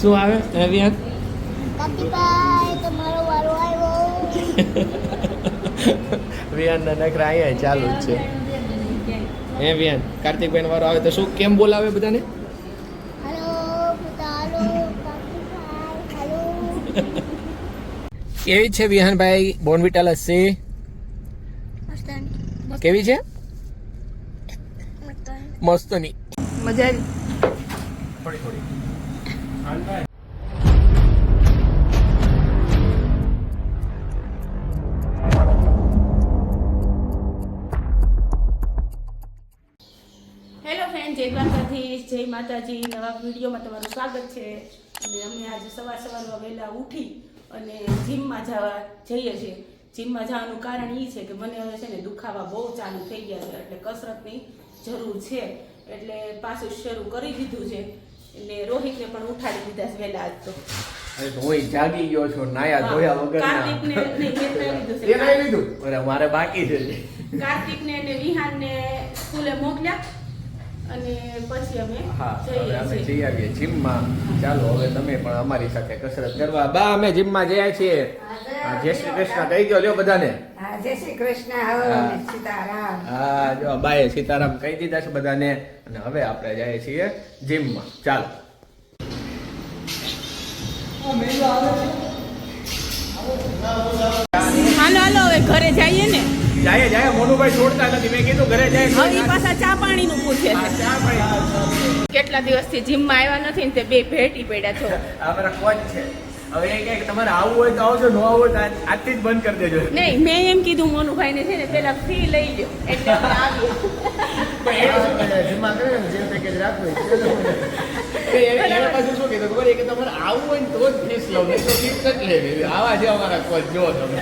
શું આવે? રવિયાન? કાકીભાઈ તમારો વારો આવ્યો. વિયાનના નખરા અહીંયા ચાલુ જ છે. એ વિયાન કાર્તિકભાઈ વારો આવે તો શું કેમ બોલાવે બધાને? કેવી છે વિહાનભાઈ બોનવીટા લસ્સી કેવી છે? મસ્તની મજા આવી. થોડી થોડી. જય દ્વારકાધીશ, જય માતાજી. નવા વિડીયોમાં તમારું સ્વાગત છે. અને અમે આજે સવાર સવારમાં વહેલા ઉઠી અને જીમમાં જવા જઈએ છીએ. જીમમાં જવાનું કારણ એ છે કે મને હવે છે ને દુખાવા બહુ ચાલુ થઈ ગયા છે, એટલે કસરતની જરૂર છે. એટલે પાછું શરૂ કરી દીધું છે. એટલે રોહિતને પણ ઉઠાડી દીધા છે વહેલા આજ તો. રોહિત જાગી ગયો છો નાયા ધોયા વગર કાર્તિકને લીધું? અરે મારે બાકી છે. કાર્તિકને અને વિહાનને સ્કૂલે મોકલ્યા. અને પછી અમે હા અમે જઈ આવીએ જીમમાં. ચાલો હવે તમે પણ અમારી સાથે કસરત કરવા. બા અમે જીમમાં જયા છીએ. જય શ્રી કૃષ્ણ. કહી ગયો લ્યો બધાને. હા, જય શ્રી કૃષ્ણ. હો હા. અને સીતારામ. હા જો બાએ સીતારામ કહી દીધા છે બધાને. અને હવે આપણે જઈએ છીએ જીમમાં. ચાલો. હાલો હાલો હવે ઘરે જઈએ ને. જાય જાય મોનુભાઈ છોડતા નથી. મેં કીધું ઘરે જાય હવે પાછા ચા પાણીનું પૂછે. હા, છે ચા પાણી. કેટલા દિવસથી જીમમાં આવ્યા નથી ને તે બે ભેટી પડ્યા છો. અમારા કોચ છે. હવે એ કે તમારે આવવું હોય તો આવજો ન આવવું તો આજથી જ બંધ કરી દેજો. નહીં મેં એમ કીધું મોનુભાઈ ને છે ને પેલા ફી લઈ લ્યો એટલે આવ્યો પણ? જીમમાં કરે ને જે પેકેજ રાખવું એને- પાછું શું કીધું ખબર કે તમારે આવવું હોય ને તો જ ફીસ લઉં નહીં તો ફીસ નથી લેવી. આવા છે અમારા કોચ જો તમે.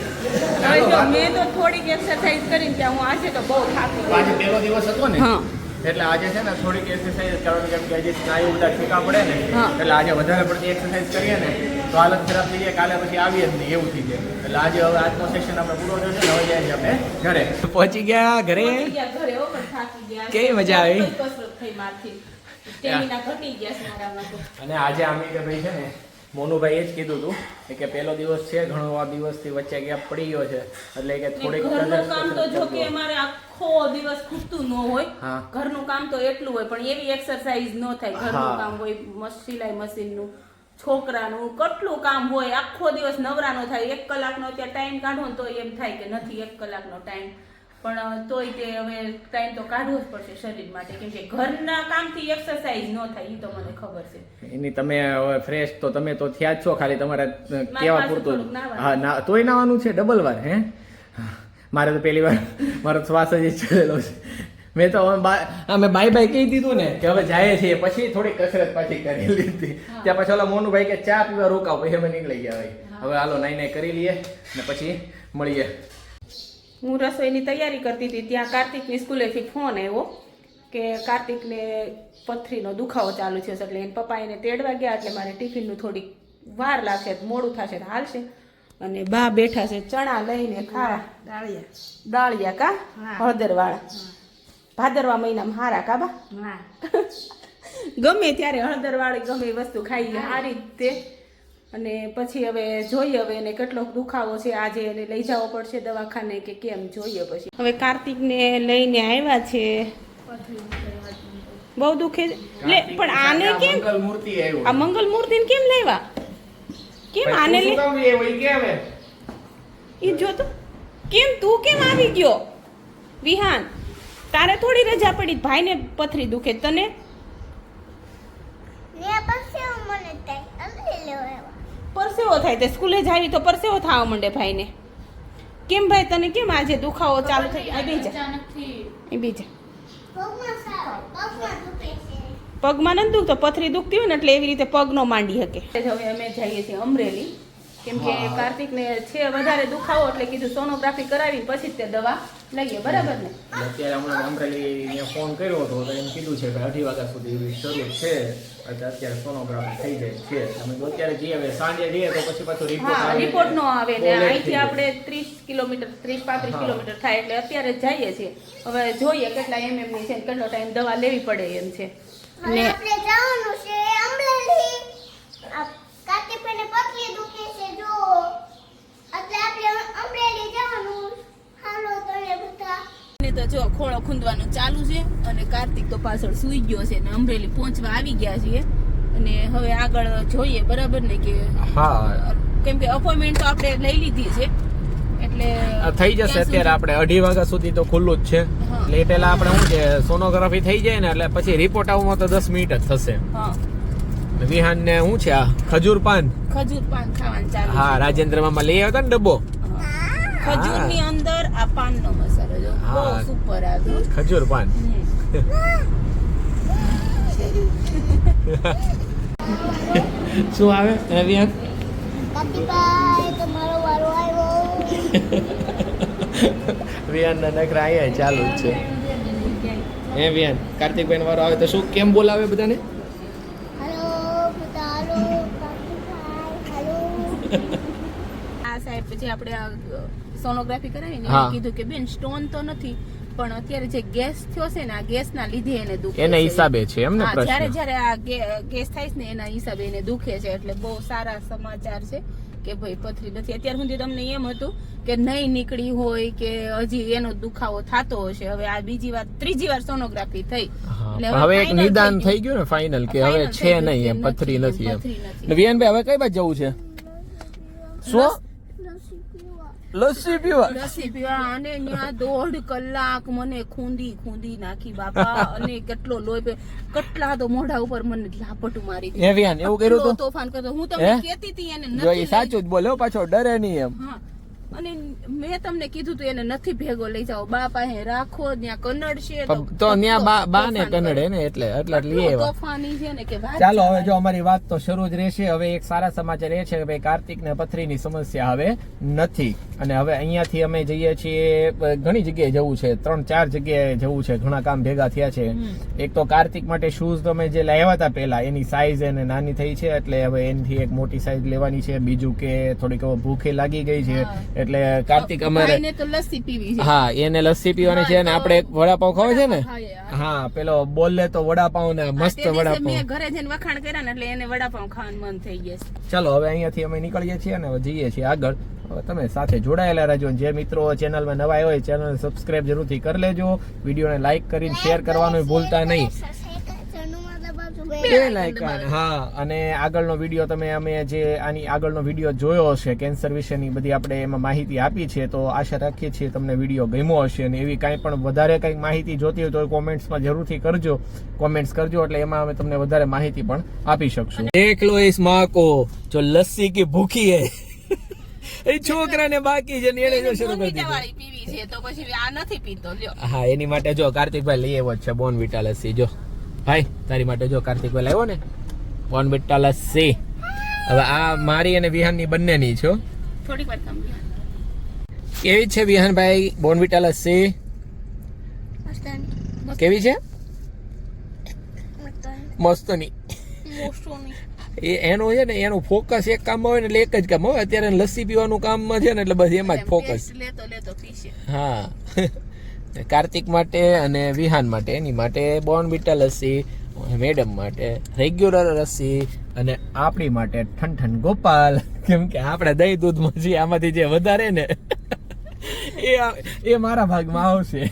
જો મેં તો થોડીક એક્સરસાઇઝ કરીને ત્યાં હું આજે તો બહુ થાકી આજે પહેલો દિવસ હતો ને? હા. એટલે આજે છે ને થોડીક એક્સરસાઇઝ કરવાની કેમ કે હજી સ્નાયુ બધા ઠીકા પડે ને એટલે આજે વધારે પડતી એક્સરસાઇઝ કરીએ ને તો હાલત ખરાબ થઈ જાય કાલે પછી આવીએ જ નહીં એવું થઈ જાય. એટલે આજે હવે આજનો સેશન આપણે પૂરો ને હવે જાય છે આપણે ઘરે. પહોંચી ગયા ઘરે? પહોંચી ગયા ઘરે હો, પણ થાકી ગયા. કેવી મજા આવી? અને આજે આમી કે ભાઈ છે ને મોનુભાઈ એ જ કીધું હતું કે પહેલો દિવસ છે ઘણો આ દિવસથી વચ્ચે ગેપ પડી ગયો છે. એટલે કે થોડીક ઘરનું કામ તો જો કે અમારે આખો દિવસ ખૂટતું ન હોય. ઘરનું કામ તો એટલું હોય પણ એવી એક્સરસાઇઝ ન થાય. ઘરનું. કામ હોય સિલાઈ મશીનનું છોકરાનું કેટલું કામ હોય આખો દિવસ નવરા નો થાય. એક કલાકનો ત્યાં ટાઈમ કાઢો ને તો એમ થાય કે નથી એક કલાકનો ટાઈમ પણ તોય તે હવે ટાઈમ તો કાઢવો જ પડશે શરીર માટે. કેમ કે ઘરના કામથી એક્સરસાઇઝ ન થાય એ તો મને ખબર છે. એની તમે હવે ફ્રેશ તો તમે તો થયા જ છો ખાલી તમારે કેવા પૂરતું હા ના તોય નાવાનું છે ડબલ વાર હે? મારે તો પહેલી વાર મારો શ્વાસ જ ચડેલો છે. મેં તો અમે બાય બાય કહી દીધું ને કે હવે જાય છીએ પછી થોડી કસરત પાછી કરી લીધી. ત્યાં પછી ઓલા મોનુભાઈ કે ચા પીવા રોકાવ પછી અમે નીકળી ગયા હવે હાલો નાઈ નાઈ કરી લઈએ ને પછી મળીએ. હું રસોઈની તૈયારી કરતી હતી. ત્યાં કાર્તિકની સ્કૂલેથી ફોન આવ્યો કે કાર્તિકને પથરીનો દુખાવો ચાલુ છે એટલે એને પપ્પા એને તેડવા ગયા એટલે મારે ટિફિનનું થોડીક વાર લાગશે મોડું થશે તો હાલશે. અને બા બેઠા છે ચણા લઈને ખાવા દાળિયા. દાળિયા કા? હળદરવાળા. ભાદરવા મહિનામાં હારા કા બા? ગમે ત્યારે હળદરવાળી ગમે વસ્તુ ખાઈએ સારી રીતે અને પછી હવે જોઈએ હવે એને કેટલો દુખાવો છે આજે એને લઈ જવો પડશે દવાખાને કે કેમ જોઈએ પછી. હવે કાર્તિકને લઈને આવ્યા છે. બહુ દુખે લે પણ આને કેમ? મંગલ મૂર્તિ ને આ મંગલ મૂર્તિને કેમ લેવા? કેમ આને લે? એ જો તો. કેમ તું કેમ આવી ગયો? વિહાન તારે થોડી રજા પડી ભાઈને પથરી દુખે. તને ને પછી મને ટાઈમ લઈ લેવો એવા પરસેવો થાય તે સ્કૂલે જાવી તો પરસેવો થવા માંડે ભાઈને. કેમ ભાઈ તને કેમ આજે દુખાવો ચાલુ થઈ આ બીજા. એ બીજા. પગમાં નથી દુખતો પથરી દુખતી હોય ને એટલે એવી રીતે પગનો માંડી શકે. હવે અમે જઈએ છીએ અમરેલી. કેમ કે કાર્તિકને છે વધારે દુખાવો એટલે કીધું સોનોગ્રાફી કરાવી પછી જ તે દવા લઈએ બરાબર ને? અત્યારે હમણાં અમરેલી ફોન કર્યો હતો તો એમ કીધું છે કે અઢી વાગ્યા સુધી એવી શરૂ છે એટલે અત્યારે સોનોગ્રાફી થઈ જાય છે. અમે તો અત્યારે જઈએ હવે સાંજે જઈએ તો પછી પાછો રિપોર્ટ આવે. રિપોર્ટ નો આવે ને અહીંથી આપણે ત્રીસ કિલોમીટર ત્રીસ પાંત્રીસ કિલોમીટર થાય એટલે અત્યારે જઈએ છીએ. હવે જોઈએ કેટલા એમ એમની છે ને કેટલો ટાઈમ દવા લેવી પડે એમ છે. ને આપણે જવાનું છે. ખોળો ખૂંદવાનું ચાલુ છે અને કાર્તિક તો પાછળ સૂઈ ગયો છે અને અમરેલી પહોંચવા આવી ગયા છીએ. અને હવે આગળ જોઈએ બરાબર ને કે હા. કેમ કે અપોઇન્ટમેન્ટ તો આપણે લઈ લીધી છે. એટલે થઈ જશે અત્યારે આપણે અઢી વાગ્યા સુધી તો ખુલ્લું જ છે. એટલે પેલા આપણે શું છે સોનોગ્રાફી થઈ જાય ને એટલે પછી રિપોર્ટ આવવામાં તો દસ મિનિટ જ થશે. વિહાન ને શું છે આ? ખજૂર પાન? ખજૂર પાન ખાવાનું ચાલુ હા. રાજેન્દ્ર મામા લઈ આવ્યા હતા ને ડબ્બો. ખજૂરની અંદર આ પાનનો મસાલો જો. બહુ હા. સુપર આવ્યો ખજૂર પાન. શું આવે હે વિહાન કાતીભાઈ તમારો વારો આવ્યો. વિહાન ના નખરા અહીંયા ચાલુ જ છે. હે વિયાન કાર્તિકભાઈ વારો આવે તો શું કેમ બોલાવે બધાને? આ સાહેબ પછી આપણે આ સોનોગ્રાફી કરાવી ને હા. કીધું કે બેન સ્ટોન તો નથી પણ અત્યારે જે ગેસ થયો છે ને આ ગેસ ના લીધે એને દુખે એના છે. હિસાબે છે એમ ને હા, જ્યારે પ્રશ્ન? જ્યારે આ ગે- ગેસ થાય છે ને એના હિસાબે એને દુખે છે. એટલે બહુ સારા સમાચાર છે કે ભાઈ પથરી નથી. અત્યાર સુધી તમને એમ હતું કે નહીં નીકળી હોય કે હજી એનો દુખાવો થતો હશે. હવે આ બીજી વાર ત્રીજી વાર સોનોગ્રાફી થઈ. હા, એટલે પણ હવે એક final નિદાન થઈ ગયું. ને ફાઇનલ કે Final હવે થઈ છે ગયું નહીં એમ પથરી નથી, એમ. પથરી નથી. હવે કઈ બાજુ જવું છે? શું? લસ્સી પીવા. લસ્સી પીવા અને ત્યાં દોઢ કલાક મને ખૂંદી ખૂંદી નાખી બાપા અને કેટલો લોહી કેટલા તો મોઢા ઉપર મને લાપટું મારી વિહાન એવું કર્યું તોફાન કરતો. હું તમને કહેતી હતી એને નથી સાચું જ બોલ્યો પાછો ડરે નહીં એમ. હા. અને મેં તમને કીધું તું એને નથી ભેગો લઈ જાઓ. બા પાસે રાખો ત્યાં કન્નડ છે તો ત્યાં બા બા ને કન્નડ ને એટલે એટલે લઈ આવ્યા. તોફાની છે ને કે વાત ચાલો હવે જો અમારી વાત તો શરૂ જ રહેશે. હવે એક સારા સમાચાર એ છે કે ભાઈ કાર્તિક ને પથરીની સમસ્યા હવે નથી. અને હવે અહીંયાથી અમે જઈએ છીએ ઘણી જગ્યાએ જવું છે. ત્રણ ચાર જગ્યાએ જવું છે. ઘણા કામ ભેગા થયા છે. એક તો કાર્તિક માટે શૂઝ તમે જે લાવ્યા હતા પહેલા એની સાઈઝ એને નાની થઈ છે. એટલે હવે એનાથી એક મોટી સાઈઝ લેવાની છે. બીજું કે થોડીક ભૂખે લાગી ગઈ છે. હા. એટલે કાર્તિક અમારે હા એને લસ્સી પીવાની છે અને આપણે એક વડાપાવ ખાવો છે ને? હા, પેલો બોલે તો વડાપાવ ને મસ્ત મેં ઘરે જઈને વખાણ કર્યા ને એટલે એને વડાપાવ ખાવાનું મન થઈ ગયું ચાલો હવે અહીંયાથી અમે નીકળીએ છીએ અને જઈએ છીએ આગળ. તમે સાથે જોડાયેલા રહેજો જે મિત્રો ચેનલમાં નવા હોય ચેનલ સબસ્ક્રાઇબ જરૂરથી કરી લેજો. વિડીયોને લાઈક કરીને શેર કરવાનું ભૂલતા નહીં. બે લાયકાન હા અને આગળનો વીડિયો તમે અમે જે આની આગળનો વીડિયો જોયો હશે કેન્સર વિશેની બધી આપણે એમાં માહિતી આપી છે તો આશા રાખીએ છીએ તમને વીડિયો ગમ્યો હશે. અને એવી કાંઈ પણ વધારે કંઈક માહિતી જોતી હોય તો કોમેન્ટ્સમાં જરૂરથી કરજો. કોમેન્ટ્સ કરજો એટલે એમાં અમે તમને વધારે માહિતી પણ આપી શકશું. દેખ લો ઇસમાં કો જો લસ્સી કી ભૂખી હે. એ છોકરાને બાકી છે ને એને જો શરૂ કરી દીધું. પીવી છે તો પછી આ નથી પીતો લ્યો. હા એની માટે જો કાર્તિકભાઈ લઈ આવ્યો જ છે બોનવિટા લસ્સી જો. ભાઈ તારી માટે જો કાર્તિક કાર્તિકભાઈ લાવ્યો ને બોનવિટા લસ્સી હવે આ મારી અને વિહાનની બંનેની છો થોડીક વાર કેવી છે વિહાનભાઈ બોનવીટા લસ્સી કેવી છે? મસ્તની. એ એનું છે ને એનું ફોકસ એક કામ હોય ને એટલે એક જ કામ હોય. અત્યારે લસ્સી પીવાનું કામમાં છે ને એટલે બસ એમાં જ ફોકસ હા. કાર્તિક માટે અને વિહાન માટે. એની માટે બોર્નવિટા લસ્સી મેડમ માટે રેગ્યુલર લસ્સી અને આપણી માટે ઠંઠન ગોપાલ. કેમ કે આપણે દહીં દૂધમાં જે આમાંથી જે વધારે ને, એ એ મારા ભાગમાં આવશે.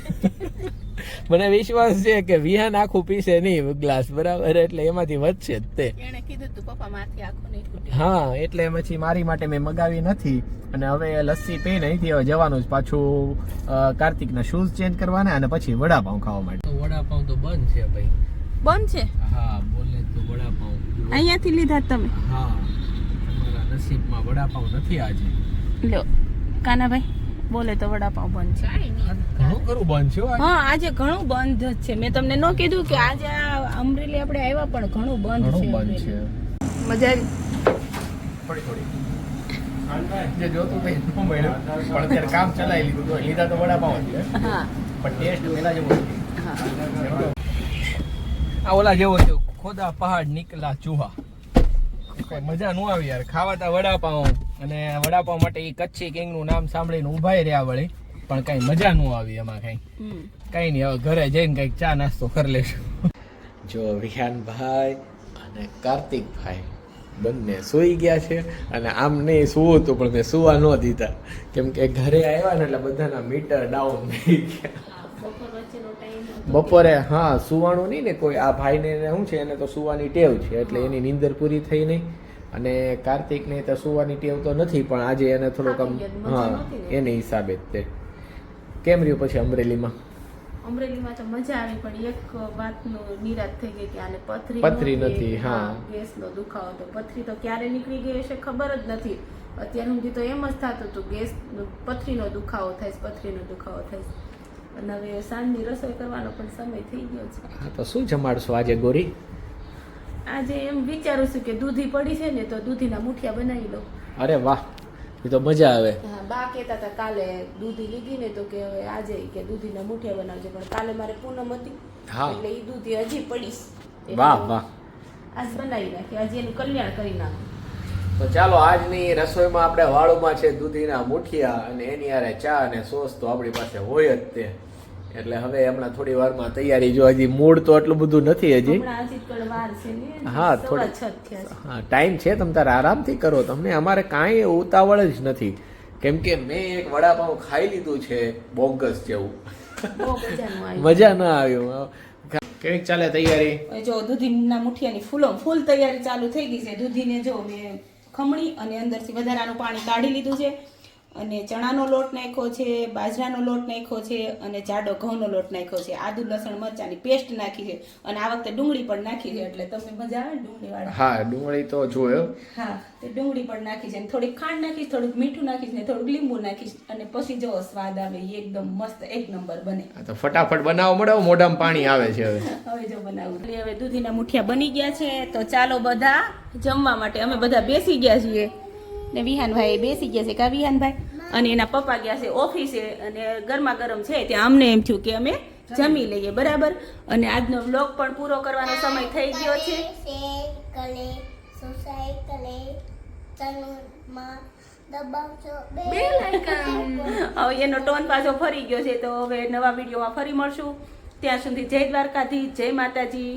મને વિશ્વાસ છે કે વિહાન આખું પીશે નહીં ગ્લાસ બરાબર? એટલે એમાંથી વધશે જ તે. કીધું તું પપ્પા મારથી આખું હા એટલે પછી મારી માટે મેં મગાવી નથી અને હવે લસ્સી પીને અહીંથી હવે જવાનું જ પાછું કાર્તિકના શૂઝ ચેન્જ કરવાના અને પછી વડાપાઉં ખાવા માટે. વડાપાઉં તો બંધ છે ભાઈ. બંધ છે? હા બોલે તો વડાપાઉં. અહીંયાથી લીધા તમે? હા તમારા નસીબમાં વડાપાઉં નથી આજે. લ્યો કાનાભાઈ. બોલે તો વડાપાવ બંધ છે. ઘણું બંધ છે હા આજે? ઘણું બંધ જ છે. મેં તમને ન કીધું કે આજે અમરેલી આપણે આવ્યા પણ ઘણું બંધ છે બંધ છે. મજા આવી. થોડી થોડી. જે જોતું તે મળ્યું. પણ અત્યારે કામ ચલાવી લીધું તો લીધા તો વડાપાઉં છે. હા. પણ ટેસ્ટ પેલા જેવો આ ઓલા જેવો છે ખોદા પહાડ નીકળા ચૂહા. કઈ મજા ન આવી યાર. ખાવાતા વડાપાઉં અને વડાપાવ માટે એ કચ્છી કિંગનું નામ સાંભળીને ઉભાઈ રહ્યા વળી. પણ કઈ મજા ન આવી એમાં કઈ. કઈ નહીં હવે ઘરે જઈને કંઈક ચા નાસ્તો કરી લેશું જો વિહાનભાઈ અને કાર્તિકભાઈ બંને સૂઈ ગયા છે અને આમ નહીં સૂવું હતું પણ મેં સુવા ન દીધા. કેમ કે ઘરે આવ્યા ને એટલે બધાના મીટર ડાઉન થઈ ગયા. બપોરે હા સુવાનું નહીં ને કોઈ. આ ભાઈને શું છે એને તો સુવાની ટેવ છે એટલે એની નીંદર પૂરી થઈ નહીં. અને કાર્તિકને તો સુવાની ટેવ તો નથી પણ આજે એને થોડોક આમ હા એને હિસાબે જ તે. કેમ રહ્યું પછી અમરેલીમાં? અમરેલીમાં તો મજા આવી પણ એક વાતનો નિરાશ થઈ ગઈ કે આને પથરી પથરી નથી, હા. ગેસનો દુખાવો તો પથરી તો ક્યારે નીકળી ગઈ હશે ખબર જ નથી. અત્યાર સુધી તો એમ જ થતું હતું ગેસ પથરીનો દુખાવો થાય પથરીનો દુખાવો થાય અને હવે સાંજની રસોઈ કરવાનો પણ સમય થઈ ગયો છે. હા તો શું જમાડશો આજે ગોરી? આજે એમ વિચારું છું કે દૂધી પડી છે ને તો દૂધીના મુઠિયા બનાવી લઉં. અરે વાહ એ તો મજા આવે. હા બા કહેતા હતા કાલે દૂધી લીધી ને તો કે હવે આજે કે દૂધીના મુઠિયા બનાવજો. પણ કાલે મારે પૂનમ હતી હા. એટલે એ દૂધી હજી પડીશ વાહ વાહ. આજ બનાવી નાખી આજે એનું કલ્યાણ કરી નાખું. તો ચાલો આજની રસોઈમાં આપણે વાળુમાં છે દૂધીના મુઠિયા અને એની હારે ચા અને સોસ તો આપણી પાસે હોય જ તે. એટલે હવે હમણાં થોડી વારમાં તૈયારી જો હજી મૂળ તો એટલું બધું નથી હજી હા, થોડી- હા ટાઈમ છે તમે તારે આરામથી કરો. તમને અમારે કાંઈ ઉતાવળ જ નથી. કેમ કે મેં એક વડાપાઉં ખાઈ લીધું છે બોગસ જેવું. મજા ના આવ્યું કેવી ચાલે તૈયારી? જો દૂધીના મુઠિયાની ફૂલો ફૂલ તૈયારી ચાલુ થઈ ગઈ છે. દૂધીને જો મેં ખમણી અને અંદરથી વધારાનું પાણી કાઢી લીધું છે. અને ચણાનો લોટ નાખ્યો છે બાજરાનો લોટ નાખ્યો છે અને જાડો ઘઉંનો લોટ નાખ્યો છે. આદુ લસણ મરચાની પેસ્ટ નાખી છે અને આ વખતે ડુંગળી પણ નાખી છે એટલે તમને મજા આવે ને ડુંગળીવાળા હા ડુંગળી તો જોયો. હા તે ડુંગળી પણ નાખી છે અને થોડીક ખાંડ નાખીશ થોડુંક મીઠું નાખીશ ને થોડુંક લીંબુ નાખીશ અને પછી જો સ્વાદ આવે એકદમ મસ્ત એક નંબર બને. તો ફટાફટ બનાવો મળો મોઢામાં પાણી આવે છે હવે. હવે જો બનાવું. એટલે હવે દૂધીના મુઠિયા બની ગયા છે તો ચાલો બધા જમવા માટે અમે બધા બેસી ગયા છીએ. ને વિહાનભાઈ બેસી ગયા છે. કા વિહાનભાઈ? અને એના પપ્પા ગયા છે ઓફિસે અને ગરમા ગરમ છે ત્યાં અમને એમ થયું કે અમે જમી લઈએ. બરાબર? અને આજનો વ્લોગ પણ પૂરો કરવાનો સમય થઈ ગયો છે. હવે એનો ટોન પાછો ફરી ગયો છે. તો હવે નવા વિડીયોમાં ફરી મળશું. ત્યાં સુધી જય દ્વારકાધીશ જય માતાજી.